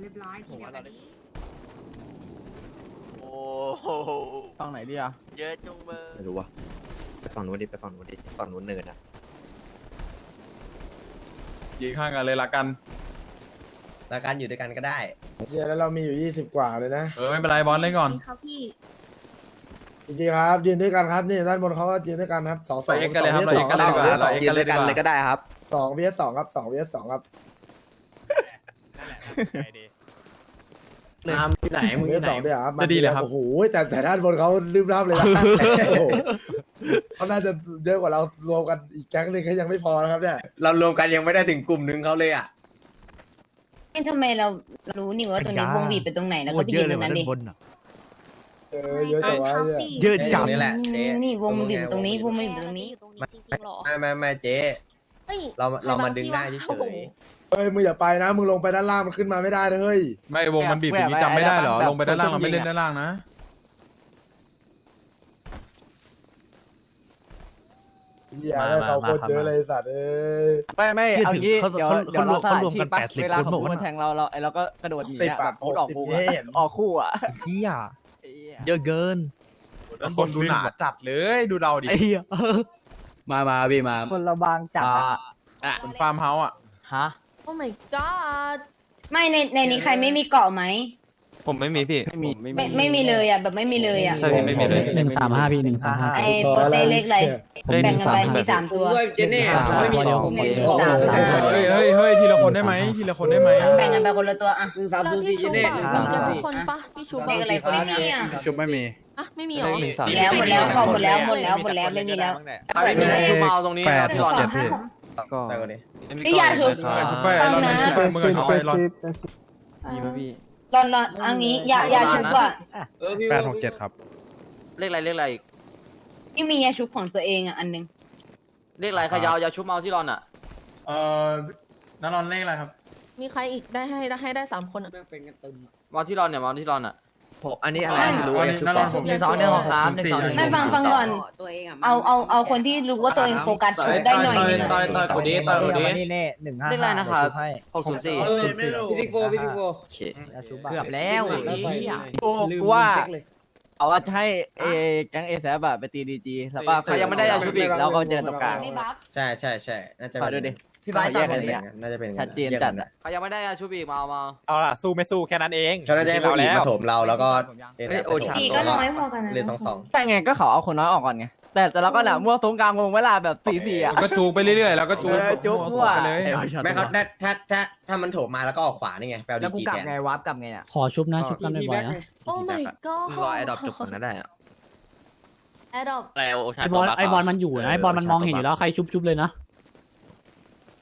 เรียบร้อยทีเดียวกันนี้โอ้โหฝั่งไหนดีอะเยอะจุงเบอร์ไม่รู้ว่ะไปฝั่งนู้นดิไปฝั่งนู้นดิฝั่งนู้นเนินนะยืนข้างกันเลยละกัน แล้วการอยู่ด้วยกันก็ได้ เฮียแล้วเรามีอยู่ยี่สิบกว่าเลยนะเออไม่เป็นไรบอลเล่นก่อนครับพี่จริงๆครับยืนด้วยกันครับนี่ด้านบนเขาก็ยืนด้วยกันครับสองสเราองเอ็กกันเลยครับสเราองเอ็กกันเลยดีกว่าเราเอ็กยืกันนเลด้วยยดีกันกว่าเลยก็ได้ครับสองเวสสองครับสองเวสสองครับ น้ำที่ไหนมึงเวที่สไหนสองด้วยเหรอครับจะดีเลยครับ โอ้โหแต่แต่ด้านบนเขาลืมรับเลยนะ โอ้โหเขาน่าจะเยอะกว่าเรารวมกันอีกแก๊งหนึงเขายังไม่พอนะครับเนี่ยเรารวมกันยังไม่ได้ถึงกลุ่มนึงเขาเลยอะ เอ้ยทำไมเรารู้นี่ว่าตรงนี้วงบีบไปตรงไหนแล้วก็ไปยืนตรงนั้นดิ เออเยอะจังวะครับเนี่ยพี่เยอะจัง นี่แหละเจ๊นี่วงมันบีบอยู่ตรงนี้วงมันบีบอยู่ตรงนี้ อยู่ตรงนี้จริงๆหรอไม่ไม่ไม่เจ๊ เฮ้ยเราเรามาใคบงดึงที่ได้วะเฉโอ้โหย เฮ้ยมึงอย่าไปนะ มึงลงไปด้านล่างมันขึ้นมาไม่ได้นะเฮ้ยไม่วงมันบีบอย่างนี้จำไม่ได้เหรอ ลงไปด้านล่างเราไม่เล่นด้านล่างนะเฮียได้เขาโคตรเยอะเลยสัตว์เอ้ย ไม่ไม่เอางี้เขาเดี๋ยวเขาเดี๋ยวเราเขาสรลัวดมชีกัพนปะ80เวลาคนของบอกกูว่า มันแทงเราเราไอเราก็กระโดดหนีสิบอะแบอะบพูดออกหกสิบกูเยอะเห็นออกคู่อะเที่ยไอ้เหี้ยเยอะเกินแล้วคนดูหนาจัดเลยดูเราดิไอ้เหี้ยมามาพี่มาคนละบางจัดเป็นฟาร์มเฮาส์อะฮะ โอ้ my god ไม่ในในนี้ใครไม่มีเกาะไหมผมไม่มีพี่ ไม่มี ไม่ไม่มีเลยอะแบบไม่มีเลยอะใช่พี่ไม่มีเลย หนึ่งสามห้าพี่หนึ่งสามห้าไอ้โปรเต้เล็กอะไรเล่นแบ่งกันไปสามมีสามตัว เจเน่ไม่มีเดียวผมหนึ่งเดียวสามห้าเฮ้ยเฮ้ยเฮ้ยทีละคนได้ไหมทีละคนได้ไหมแบ่งกันไปคนละตัวอะหนึ่งสามแล้วศูนย์ที่สี่เจชุบเน่อะหนึ่งสามมีห้าทุกคนปะที่ชุบเลขอะไรคนนี้อะชุบไม่มีอะไม่มีเหรอหนึ่งสามแล้วหมดแล้วเกาะหมดแล้วหมดแล้วหมดแล้วไม่มีแล้วใครมีชุบมาเอาตรงนี้แปดพี่หรกอนเจ็ด พี่ๆไปกว่านี้พี่อยากชุบชุบไปรอนนึงชุบไปมึงกับชุบไปรอนมีป่ะพี่รอนรอนเอางี้ยายาชุบอะแปดหกเจ็ดครับ เลขอะไรเลขอะไรอีกที่มียาชุบของตัวเองอะอันหนึงเลขอะไรขยาวยาชุบมาเอาที่รอนอะเออนั่นรอนเลขอะไรครับมีใครอีกได้ให้ได้ให้ได้สามคนอะมาเอาที่รอนเนี่ยมาเอาที่รอนอะ ผมอันนี้อะไรไม่รู้อันไอ้นี้ชุบนั่นต่รออนผมหนึ่งสองหนึ่งสามหนึ่งสองหนึ่งไม่ฟังฟังก่อน ตัวเองอะเอาเอาเอาคนที่รู้ว่าตัวเองโฟกัสชุบได้หน่อยนึงต่อะอยต่อยกูดีต่อยกูดีนี่แน่หนึ่งห้าเลขอะไรนะครับหกศูนย์สี่พี่ติ๊กโฟพี่ติ๊กโฟโอเคเกือบแล้วไอ้เหี้ยกูว่าเอาว่าจะให้เอแก๊งเอแซบไปตีดีจีแล้วก็ใครยังไม่ได้ยาชุบอีกแล้วก็เจอตรงกลางไม่บัฟใช่ใช่ใช่น่าจะขอดูดิ พี่พี่บาสแยกกันเลเนี่ยน่าจะเป็นอย่างชัดเจนจัดอะใครยังไม่ได้ยาชุบอีกมาเอามาเอาล่ะสู้ไม่สู้แค่นั้นเองเขาน่าจะให้ผู้หญิงมาโถมเราแล้วก็เเอ้ยโอชาสีก็น้อยพอกันนะ เลยสองสองแต่ไงก็เขาเอาคนน้อยออกก่อนไง แต่แต่เราก็หนามั่วตรงกลางวงเวลาแบบสี่สี่อะ ก็จูงไปเรื่อยๆ แล้วก็จูงเออจูงมั่ว ไปเลย ไม่เขาถ้าถ้าถ้าถ้ามันโถมมาแล้วก็ออกขวานี่ไงแปลดีจีแทนวาร์ปกลับไงเนี่ย ขอชุบนะชุบกันบ่อยๆนะโอ้ my god รอไอ้ดอกจบก่อนนะได้อะ แอดดอปแล้วโอชาไอบอลไอบอลมันอยู่นะไอบอลมันมองเห็นอยู่แล้วใครชุบชุบเลยนะ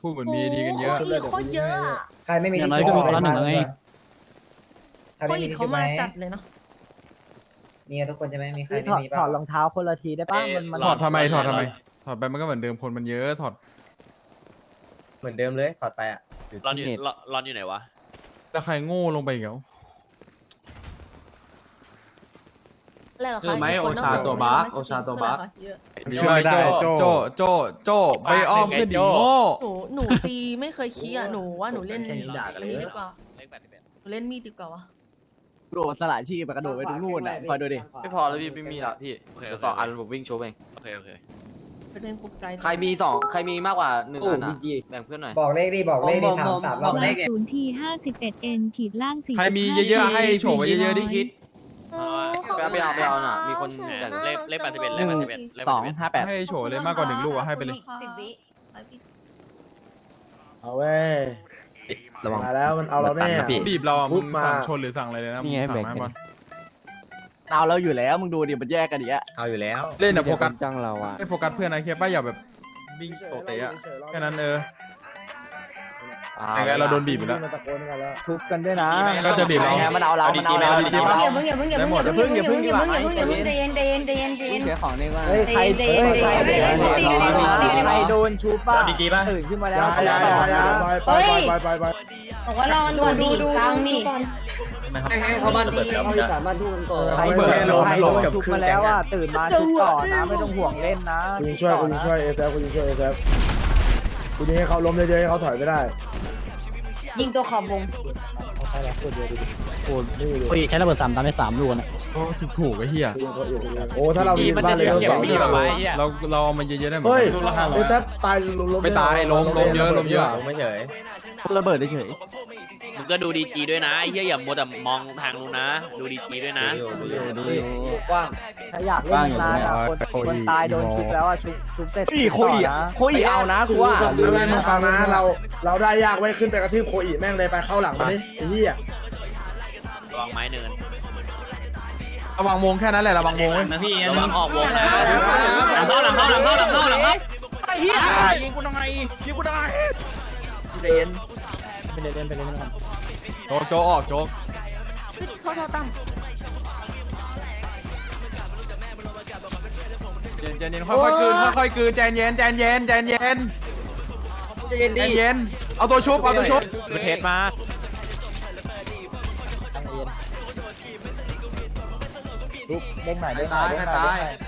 พูดเหมือนมีดีกันเยอะโคตรโคตรเยอะอะใครไม่มีอย่างน้อยก็มีคนละหนึ่งแล้วไงโคตรเขามาจัดเลยเนาะ มีทุกคนจะไม่มีใครไม่มีถอดรองเท้าคนละทีได้ป่ะมันมันถอดทำไมถอดทำไม ถอดไปมันก็เหมือนเดิมคนมันเยอะถอดเหมือนเดิมเลยถอดไปอะรอนอยู่รอนอยู่ไหนวะ แล้วใครโง่ลงไปอีกแล้วอะไรเหรอคืคะอไหมกี่คนโอชาตัวบาสโอชาตัวบาสเยอะ ไม่โจโจโจโจไปอ้อมขึ้นดิโง่หนูหนูตีไม่เคยขี้อะหนูว่าหนูเล่นแค่นี้ด่ากันเลยมีดดีกว่าเลขแปดสิบเอ็ดหนูเล่นมีดดีกว่าวะโดดสละชีพไปกระโดดไปตรงนู่นอะคอยดูดิไม่พอแล้วพี่ไม่มีละพี่โอเคเดี๋โอยวเคสองอันผมวิ่งโชว์เองโอเคโอเคเป็นเล่นกุ๊กไก่ใครมีสองใครมีมากกว่าหนึ่งอันอะแบ่งเพื่อนหน่อยบอกเลขดิบอกเลขดิถามสามรอบเลขศูนย์ที่ห้าสิบเอ็ดเอ็นขีดล่างสี่ใครมีเยอะๆให้โฉบไว้เยอะๆดิคิดเออขบ ไปเอาไปเอาไปเอาน่ะมีคนขอบณเลขเลขแปดสิบเอ็ดเลหขนึ่แปงดสิบเอ็ดเลขสแปอดงสิบเอ็ดห้าแปดให้โฉบเลยมากกว่าหนึ่งลูกอะให้ไปเลย สิบวิเอาเว้ยระวัง มาแล้วมันเอาเราแน่ตัดนะพี่ บีบเราอะพูมึดงมา สั่งชนหรือสั่งอะไรเลยนะมึงสั่งไหมบอลเอาเราอยู่แล้วมึงดูดิมันแยกกันดิอะเอาอยู่แล้ว เล่นอะโฟกัสจังเราอะ ให้โฟกัสเพื่อนนะเคป้าอย่าแบบวิ่งโตเตะอะแค่นั้นเออ ยังไงเราโดนบีบอยู่แล้ว มันตะโกนกันแล้วชุบกันด้วยนะก็จะบีบเรา มันเอาเรา มันเอาเราเอาดีๆปะอย่าเพิ่งอย่าเพิ่งอย่าเพิ่งอย่าเพิ่งอย่าเพิ่งอย่าเพิ่งอย่าเพิ่งอย่าเพิ่งอย่าเพิ่งใจเย็นใจเย็นใจเย็นใจเย็น เสียของนี่ว่าเฮ้ยใครเดี๋ยวเฮ้ยเดี๋ยวใครเดี๋ยวเดี๋ยวเดี๋ยวเดี๋ยวเดี๋ยวใครโดนชุบป่ะตื่นขึ้นมาแล้วอย่าอย่าอย่าอย่าไปไปไปไปไปบอกว่ารอมันก่อนดิฟังนี่ให้เขาบ้านดีเขาสามารถสู้กันก่อนใครเปิดโดนให้ใครลโดงนชุบมาแล้วอะตื่นมาชุบต่อนะไม่ต้องห่วงเล่นนะกูยิงช่วยกูยิงช่วยเอฟกูยิงช่วยเอฟ กูยิงให้เขาล้มเยอะๆให้เขาถอยไม่ได้ยิงตัวขอบวงใช่แล้วคนเดียวดิโคตรดื้อเลยโอ้ยใช้ระเบิดสามตามไปสามลูกนะโอ้ถูกถูกๆไอ้เหี้ยโอ้ถ้าเรามีบ้านเลยเราสองเราเราเอามาเยอะๆได้ไหมเฮ้ยไอ้แท็บตายลมไม่ตายลมลมเยอะลมเยอะลงไม่เฉยระเบิดเฉย มึงก็ดูดีจีด้วยนะไอ้เหี้ยอย่ามัวแต่มองทางนู้นนะ ดูดีจีด้วยนะกว้างถ้าอยากเล่นนานๆอะคนคนตายโดนชุบแล้วอะชุบชุบเสร็จอีโคอีต่นะโคอีเอานะกูว่าไม่ไม่มาฟังนะเราเราได้ยากไว้ขึ้นไปกระทืบโคอีแม่งเลยไปเข้าหลังมาดิไอ้เหี้ยระวังไม้เนินระวังวงแค่นั้นแหละระวังวงไว้นะพี่ระวังออกวงนะหลังเข้าหลังเข้าหลังเข้าหลังเข้าหลังเข้าไอ้เหี้ยยิงกูทำไมยิงกูทำไมเดนไปเดนไปเดนนะครับ โจกโจกออกโจกเขาเขาตั้มเย็นเย็นเย็นค่อยๆกลืนค่อยๆกลืนใจเย็นใจเย็นใจเย็นใจเย็นใจดิเย็นเอาตัวชุบเอาตัวชุบประเทศมาชุบเด้งหน่อยเด้งหน่อยเด้ง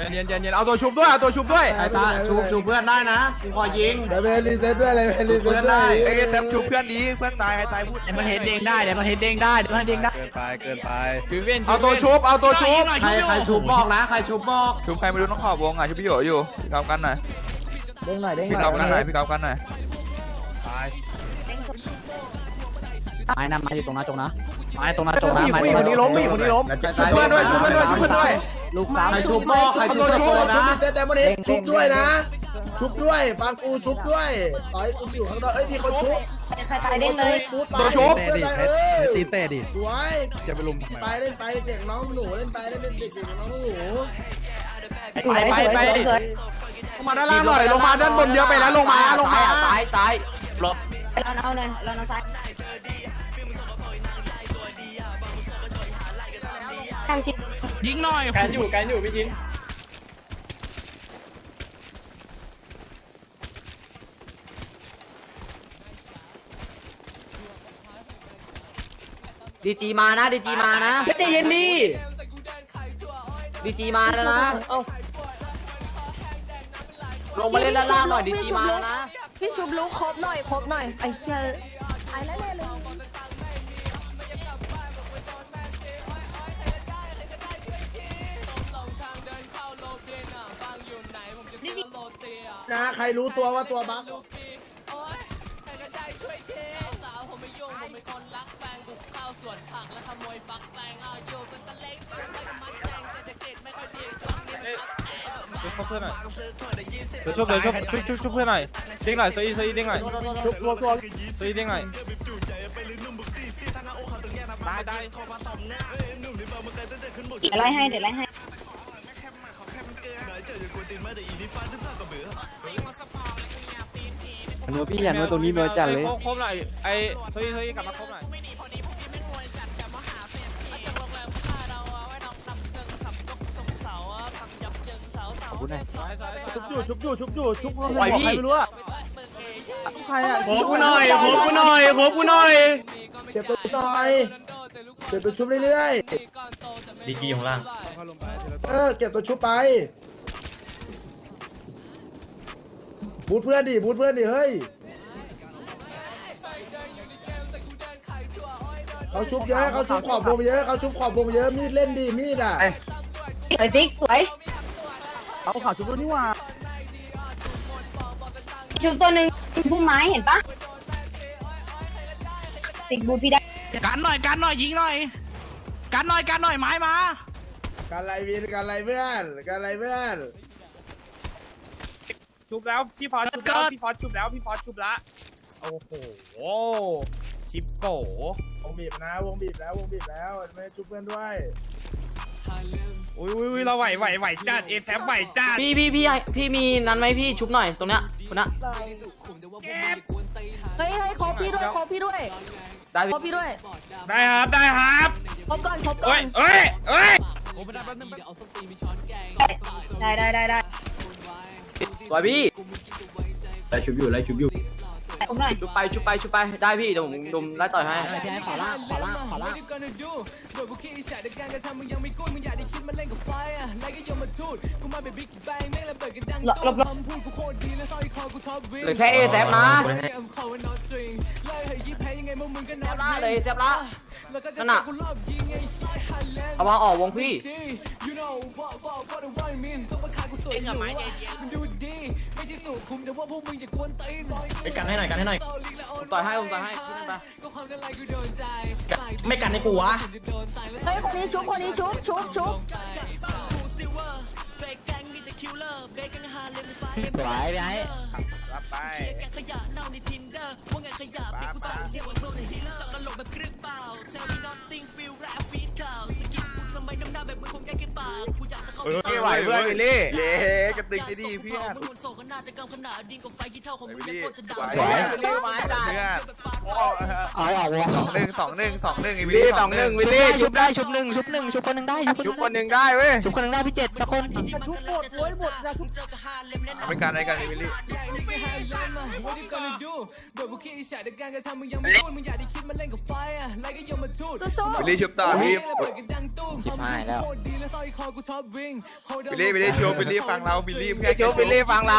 หน่อยใจเย็นใจเย็นเอาตัวชุบด้วยเอาตัวชุบด้วยไอ้ตาชูชูเพื่อนได้นะกูขอยิงเดี๋ยวไปรีเซ็ตด้วยเลยไปรีเซ็ตด้วยเอ้ยแซมชุบเพื่อนดีเพื่อนตายใครตายพูดมันเห็นเด้งได้เดี๋ยวมันเห็นเด้งได้เดี๋ยวมันเด้งได้เกินไปเกินไปเอาตัวชุบเอาตัวชุบใครใครชูบอกนะชุบใครไม่รู้ต้องขอบวงอะชุบพี่โยอยู่พี่กอฟกันหน่อยเด้งหน่อยเด้งหพี่น่กอฟกันหน่ออยยพี่กอฟกันหน่อยไม้นะไม้อยู่ตรงนั้นตรงนะไม้ตรงนั้นตรงนะไม้คนนี้ล้มอีกคนนี้ล้มชุบเพื่อนด้วยชุบเพื่อนด้วยชุบเพื่อนด้วย ลูกสามใครชุบบอกใครชุบชุบชุบรีเซ็ตไดมอนด์ชุบด้วยนะ ชุบด้วยฟังกูชุบด้วยต่อยกูอยู่ข้างนอกเอ้ยมีคนชุบใครตายเด้งเลยตัวชุบตีเตะดิสวยจะไปลุมไปเล่นไปเด็กน้องหนูเล่นไปเล่นเป็นเด็กน้องหนูสวยสวยสวยสวยลงมาด้านล่างหน่อยลงมาด้านบนเยอะไปแล้วลงมาลงมาตายตายหลบเราเอาเลยเราเอาซ้ายข้างชิด ยิงหน่อยแกนอยู่แกนอยู่พี่ยิงดีจีมานะดีจีมานะใจเย็นดิดีจีมาแล้วนะลงมาเล่นด้านล่างหน่อยดีจีมาแล้วนะพี่ชุบรู้ครบหน่อยครบหน่อยไอ้เชี่ยไอ้นั่นเลย นะ ใครรู้ตัวว่าตัวบั๊กชุบเพื่อนหน่อยเดี๋ยวชุบเดี๋ยวชุบชุบชุบชุบเพื่อนหน่อยเด้งหน่อยโซอี้โซอี้เด้งหน่อยชุบตัวตัวโซอี้เด้งหน่อยได้ได้เดี๋ยวไล่ให้เดี๋ยวไล่ให้ หนูพี่อย่าหนูตรงนี้หนูจัดเลยครบหน่อยไอ้โซอี้โซอี้กลับมาครบหน่อยขอบคุณนะชุบอยู่ชุบอยู่ชุบอยู่ชุบปล่อยพี่โคกูหน่อยโคกูหน่อยโคกูหน่อยเก็บตัวหน่อยเก็บตัวชุบเรื่อยดีกีของล่างๆเออ เก็บตัวชุบไป บูทเพื่อนดิบูทเพื่อนดิเฮ้ยเขาชุบเยอะเขาชุบขอบวงเยอะเขาชุบขอบวงเยอะมีดเล่นดิมีดอะสวยซิกสวยเอาข่าวชุบด้วยนี่ว่าชุบตัวหนึ่งพุ่มไม้เห็นปะซิกบูพี่ได้กันหน่อยกันหน่อยยิงหน่อยกันหน่อยกันหน่อยไม้มาการไรวินการไรเพื่อนการไรเพื่อน ชุบแล้วพี่ฟอสชุบแล้วพี่ฟอสชุบแล้วพี่ฟอสชุบละโอ้โหชิปโกวงบีบนะวงบีบแล้ววงบีบแล้วไม่ชุบเพื่อนด้วยอุ้ยอุ้ยเราไหวไหวไหวจัดเอแซไหวจัดพี่พี่พี่พี่มีนั้นไหมพี่ชุบหน่อยตรงเนี้ยคนน่ะเฮ้ยเฮ้ยครบพี่ด้วยครบพี่ด้วยได้ครบพี่ด้วย ได้ครับได้ครับครบก่อนครบก่อเอ้ยนเอ้ยเอ้ยได้ได้ได้ได้ สวยพี่ไล่ชุบอยู่ไล่ชุบอยู่ผมหน่อยชุบไปชุบไปชุบไปได้พี่เดี๋ยวผมดุมไล่ต่อยให้พี่ให้ขอล่างขอล่างขอล่างหลบหลบหลบเหลือแค่เอแซนะละเลยเสียบละนั่นน่ะเอาวางออกวงพี่ เล่นกับไม้ใจเย็นไปกันให้หน่อยกันให้หน่อยผมต่อยให้ผมต่อยให้พี่นั่นไปไม่กันให้กูวะเฮ้ยคนนี้ชุบคนนี้ชุบชุบชุบสวยไงรับไป ไม่ไหวเพื่อนวิลลี่เย้กระตึกดีๆเพื่อน วิลลี่สวยเพื่อนเอาออกวงสองหนึ่งสองหนึ่งสองหนึ่งอ้วิลลี่สองหนึ่งวิลลี่ชุบได้ชุบหนึ่งชุบหนึ่งชุบคนหนึ่งได้ชุบคนหนึ่งได้เว้ยชุบคนหนึ่งได้พี่เจ็ดสักคนไม่นเป็นการอะไรกันอ้วิลลี่สู้วิลลี่ชุบต่อพี่ชิบหายแล้ววิลลี่วิลลี่ชุบวิลลี่ฟังเราวิลลี่แกชุบวิลลี่ฟังเรา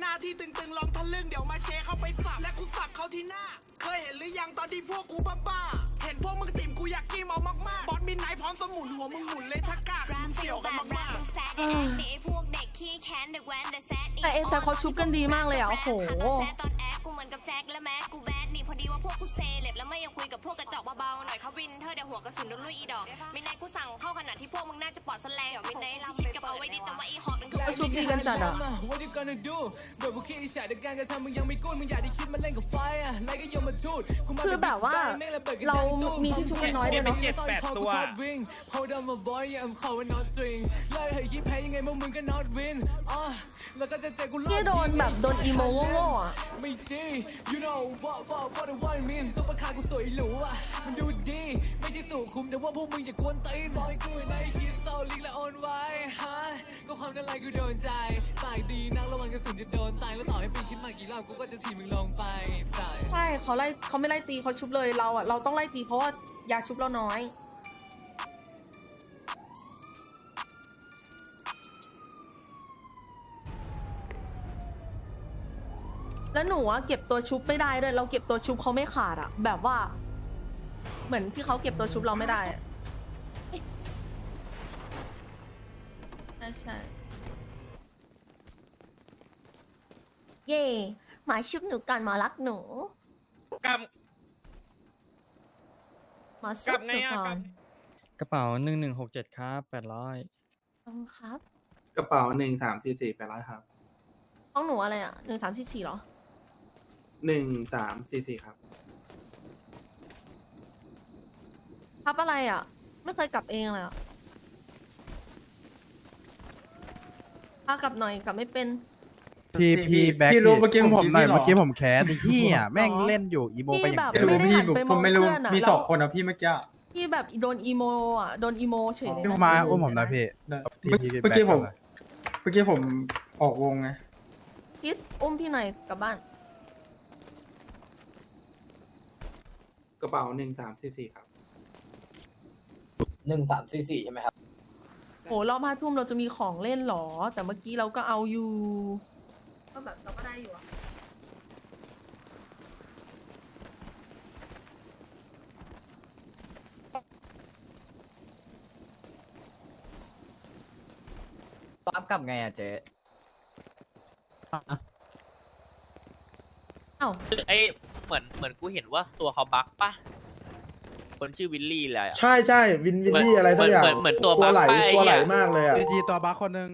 หน้าที่ตึงๆลองทะลึ่งเดี๋ยวมาเชเข้าไปสับ และกูสับเขาที่หน้า เคยเห็นหรือยังตอนที่พวกกูบ้าๆเห็นพวกมึงติ่มกูอยากกิ้มเอามากๆ บอสมินไนท์พร้อมสมุนหัวมึงหมุนเลยถ้ากล้าคือมึงเสี่ยวกันมากๆเออแต่เอซเขาชุบกันดีมากเลยอะโอ้โห คุยกับพวกกระจอกเบาๆหน่อยเขาวินเธอเดี๋ยวหัวกระสุนโดนลุยอีดอกมินไนกูสั่งเข้าขนาดที่พวกมึงน่าจะปลอดสแลงมินไนลำชิดกระเป๋าไว้ดิจำว่าอีหอกมันคือเขาชุบดีกันจัดอะคือแบบว่าเรามีที่ชุบกันน้อยด้วยเนาะเจ็ดแปดตัวที่โดนแบบโดนอีโมโง่ๆอะวยหรูอะมันดูดี ไม่ใช่สู่คุมแต่ว่าพวกมึงจากวนตีนบอยกูไม่คิดเศร้าลิกและออนไว้ฮะก็ความน่ไรกกูโดนใจตายดีนักระวังกระสุนจะโดนตายแล้วต่อให้ปีนขึ้มากี่รอบกูก็จะถีบมึงลงไปใช่เขาไล่เขาไม่ไล่ตีเขาชุบเลยเราอะเราต้องไล่ตีเพราะว่ายาชุบเราน้อย แล้วหนูอะเก็บตัวชุบไม่ได้ด้วยเราเก็บตัวชุบเขาไม่ขาดอะแบบว่า เหมือนที่เขาเก็บตัวชุบเราไม่ได้อะใช่ใช่เย่หมาชุบหนูกันหมารักหนูกับหมากซุลับบหไงนูอะก่กอลันบกระเป๋าหนึ่งหนึ่งหกเจ็ดครับแปดร้อยขอบคุณครับกระเป๋าหนึ่งสามสี่สี่แปดร้อยครับห้องหนูอะไรอะหนึ่งสามสี่สี่เหรอ หนึ่งสามสี่สี่ครับ ทับอะไรอะไม่เคยกลับเองเลยอะพากลับหน่อยกลับไม่เป็นพี่พี่แบ็คพี่รู้เมื่อกี้ผมหน่อยพี่หรอ เมื่อกี้ผมแคสไอ้เหี้ยแม่งหรอเล่นอยู่อีโมไปพี่อย่าแบบงเดียวไม่ได้หันไปมองเพื่อนอะมีแล้วสองคนอะพี่เมื่อกี้อะที่แบบโดนอีโมอะโดนอีโมเฉยเลยพี่นะมาอุ้มผมหนะพี่เมื่อเมื่อกี้ผม เมื่อกี้ผมออกวงไงคิดอุ้มพี่หน่อยกลับบ้าน กระเป๋าหนึ่งสามสี่สี่ครับ หนึ่งสามสี่สี่ใช่ไหมครับ โหรอบห้าทุ่มเราจะมีของเล่นเหรอ แต่เมื่อกี้เราก็เอาอยู่ ก็แบบเราก็ได้อยู่อะปั๊บกลับไงอะเจ๊เอ้าไอเห มือนเหมือนกูเห็นว่าตัวเขาบั๊กปะคนชื่อวิลลี่เลยอะใช่ใช่วินวินนี่อะไรสักอย่างเหมือนเหมือนตัวตัวไหลบั๊กไปตัวไหลอะ มากเลยอะจีจีตัวบ้าคนหนึ่ง